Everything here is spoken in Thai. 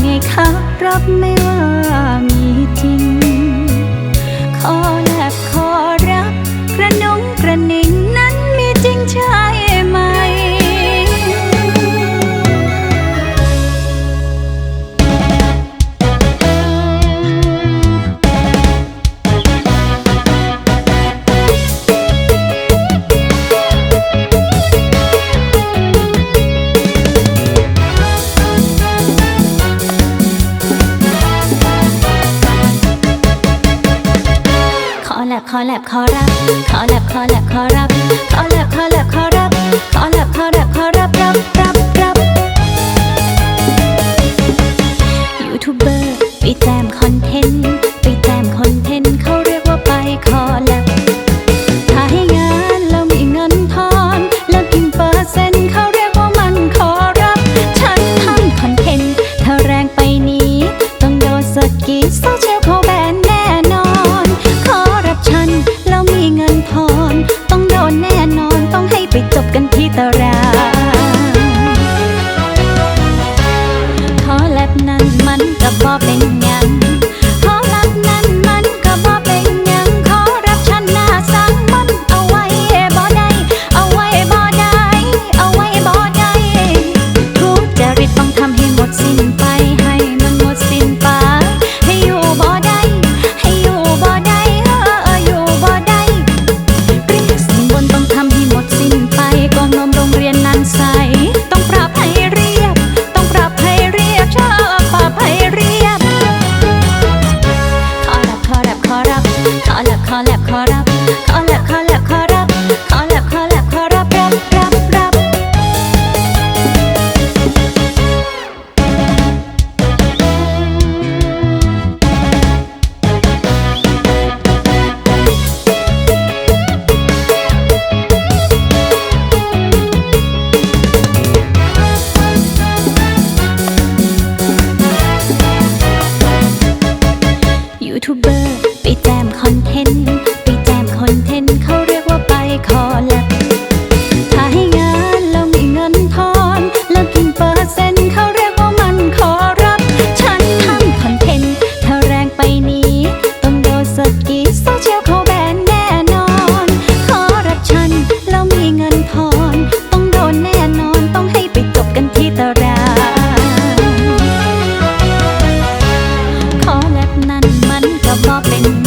ไงคะรับไม่ว่ามีจริง บขอแลบขอรับ ขอแลบขอแลบขอรับ ขอแลบขอแลบขอรับ ขอแลบขอแลบขอรับรับรับรับยูทูบเบอร์ไปแจมคอนเท มันก็บ่เป็น খারাপ 怎么变？